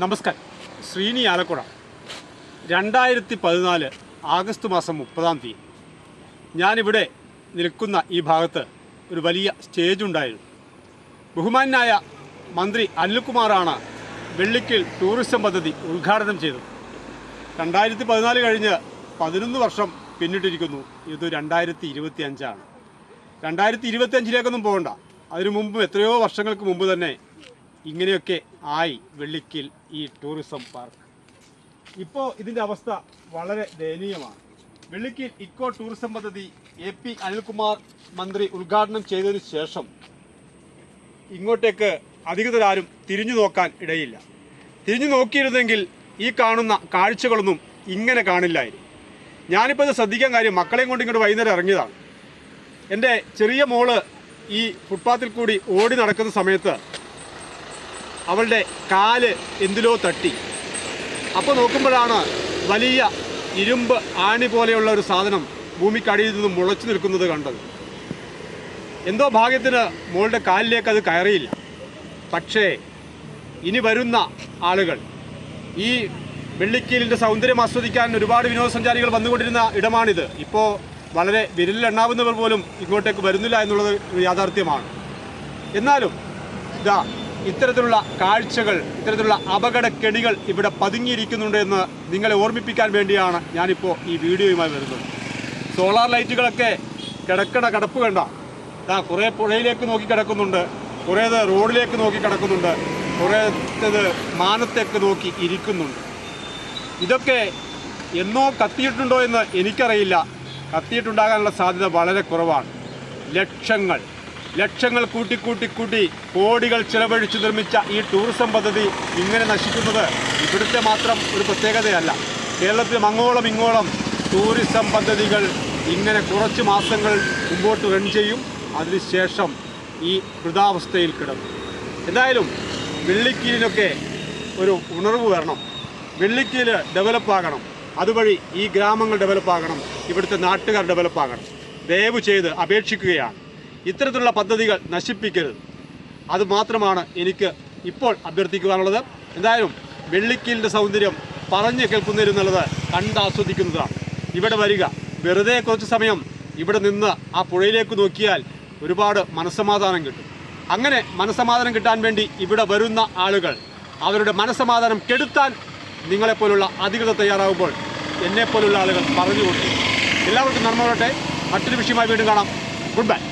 നമസ്കാരം. ശ്രീനി ആലക്കുഴ രണ്ടായിരത്തി പതിനാല് ആഗസ്റ്റ് മാസം മുപ്പതാം തീയതി ഞാനിവിടെ നിൽക്കുന്ന ഈ ഭാഗത്ത് ഒരു വലിയ സ്റ്റേജ് ഉണ്ടായിരുന്നു. ബഹുമാനായ മന്ത്രി അനിൽകുമാറാണ് വെള്ളിക്കിൽ ടൂറിസം പദ്ധതി ഉദ്ഘാടനം ചെയ്തത്. രണ്ടായിരത്തി പതിനാല് കഴിഞ്ഞ് പതിനൊന്ന് വർഷം പിന്നിട്ടിരിക്കുന്നു. ഇത് രണ്ടായിരത്തി ഇരുപത്തി അഞ്ചാണ് രണ്ടായിരത്തി ഇരുപത്തി അഞ്ചിലേക്കൊന്നും പോകണ്ട. അതിനു മുമ്പ് എത്രയോ വർഷങ്ങൾക്ക് മുമ്പ് തന്നെ ഇങ്ങനെയൊക്കെ ആയി വെള്ളിക്കിൽ ഈ ടൂറിസം പാർക്ക് ഇപ്പോൾ ഇതിന്റെ അവസ്ഥ വളരെ ദയനീയമാണ്. വെള്ളിക്കിൽ ഇക്കോ ടൂറിസം പദ്ധതി എ പി അനിൽകുമാർ മന്ത്രി ഉദ്ഘാടനം ചെയ്തതിനു ശേഷം ഇങ്ങോട്ടേക്ക് അധികൃതരാരും തിരിഞ്ഞു നോക്കാൻ ഇടയില്ല. തിരിഞ്ഞു നോക്കിയിരുന്നെങ്കിൽ ഈ കാണുന്ന കാഴ്ചകളൊന്നും ഇങ്ങനെ കാണില്ലായിരുന്നു. ഞാനിപ്പോൾ ഇത് ശ്രദ്ധിക്കാൻ കാര്യം മക്കളെയും കൊണ്ട് ഇങ്ങോട്ട് വൈകുന്നേരം ഇറങ്ങിയതാണ്. എന്റെ ചെറിയ മോൾ ഈ ഫുട്പാത്തിൽ കൂടി ഓടി നടക്കുന്ന സമയത്ത് അവളുടെ കാൽ എന്തിലോ തട്ടി. അപ്പോൾ നോക്കുമ്പോഴാണ് വലിയ ഇരുമ്പ് ആണി പോലെയുള്ള ഒരു സാധനം ഭൂമിക്കടിയിൽ നിന്ന് മുളച്ചു നിൽക്കുന്നത് കണ്ടത്. എന്തോ ഭാഗ്യത്തിന് മോളുടെ കാലിലേക്ക് അത് കയറിയില്ല. പക്ഷേ ഇനി വരുന്ന ആളുകൾ ഈ വെള്ളിക്കീലിന്റെ സൗന്ദര്യം ആസ്വദിക്കാൻ ഒരുപാട് വിനോദസഞ്ചാരികൾ വന്നുകൊണ്ടിരുന്ന ഇടമാണിത്. ഇപ്പോൾ വളരെ വിരലിലെണ്ണാവുന്നവർ പോലും ഇങ്ങോട്ടേക്ക് വരുന്നില്ല എന്നുള്ളത് യാഥാർത്ഥ്യമാണ്. എന്നാലും ഇതാ ഇത്തരത്തിലുള്ള കാഴ്ചകൾ ഇത്തരത്തിലുള്ള അപകടക്കെണികൾ ഇവിടെ പതുങ്ങിയിരിക്കുന്നുണ്ട് എന്ന് നിങ്ങളെ ഓർമ്മിപ്പിക്കാൻ വേണ്ടിയാണ് ഞാനിപ്പോൾ ഈ വീഡിയോയുമായി വരുന്നത്. സോളാർ ലൈറ്റുകളൊക്കെ കിടക്കണ കിടപ്പ് കണ്ട. ഇതാ കുറേ പുഴയിലേക്ക് നോക്കി കിടക്കുന്നുണ്ട് കുറേത് റോഡിലേക്ക് നോക്കി കിടക്കുന്നുണ്ട് കുറേത്തത് മാനത്തേക്ക് നോക്കി ഇരിക്കുന്നുണ്ട്. ഇതൊക്കെ എന്നോ കത്തിയിട്ടുണ്ടോ എന്ന് എനിക്കറിയില്ല. കത്തിയിട്ടുണ്ടാകാനുള്ള സാധ്യത വളരെ കുറവാണ്. ലക്ഷങ്ങൾ. ലക്ഷങ്ങൾ കൂട്ടിക്കൂട്ടി കൂട്ടി കോടികൾ ചിലവഴിച്ച് നിർമ്മിച്ച ഈ ടൂറിസം പദ്ധതി ഇങ്ങനെ നശിക്കുന്നത് ഇവിടുത്തെ മാത്രം ഒരു പ്രത്യേകതയല്ല. കേരളത്തിൽ അങ്ങോളം ഇങ്ങോളം ടൂറിസം പദ്ധതികൾ ഇങ്ങനെ കുറച്ച് മാസങ്ങൾ മുമ്പോട്ട് റൺ ചെയ്യും. അതിനുശേഷം ഈ വൃതാവസ്ഥയിൽ കിടക്കും. എന്തായാലും വെള്ളിക്കീലിനൊക്കെ ഒരു ഉണർവ് വരണം. വെള്ളിക്കീൽ ഡെവലപ്പാകണം അതുവഴി ഈ ഗ്രാമങ്ങൾ ഡെവലപ്പാകണം ഇവിടുത്തെ നാട്ടുകാർ ഡെവലപ്പാകണം ദയവ് ചെയ്ത് അപേക്ഷിക്കുകയാണ്. ഇത്തരത്തിലുള്ള പദ്ധതികൾ നശിപ്പിക്കരുത്. അത് മാത്രമാണ് എനിക്ക് ഇപ്പോൾ അഭ്യർത്ഥിക്കുവാനുള്ളത്. എന്തായാലും വെള്ളിക്കീലിന്റെ സൗന്ദര്യം പറഞ്ഞു കേൾക്കുന്നതിരുന്നുള്ളത് കണ്ടാസ്വദിക്കുന്നതാണ് ഇവിടെ വരിക. വെറുതെ കുറച്ച് സമയം ഇവിടെ നിന്ന് ആ പുഴയിലേക്ക് നോക്കിയാൽ ഒരുപാട് മനസ്സമാധാനം കിട്ടും. അങ്ങനെ മനസ്സമാധാനം കിട്ടാൻ വേണ്ടി ഇവിടെ വരുന്ന ആളുകൾ അവരുടെ മനസ്സമാധാനം കെടുത്താൻ നിങ്ങളെപ്പോലുള്ള അധികൃതർ തയ്യാറാകുമ്പോൾ എന്നെപ്പോലുള്ള ആളുകൾ പറഞ്ഞുകൊണ്ട് എല്ലാവർക്കും നന്മ മറ്റൊരു വിഷയമായി വീണ്ടും കാണാം. Good bye.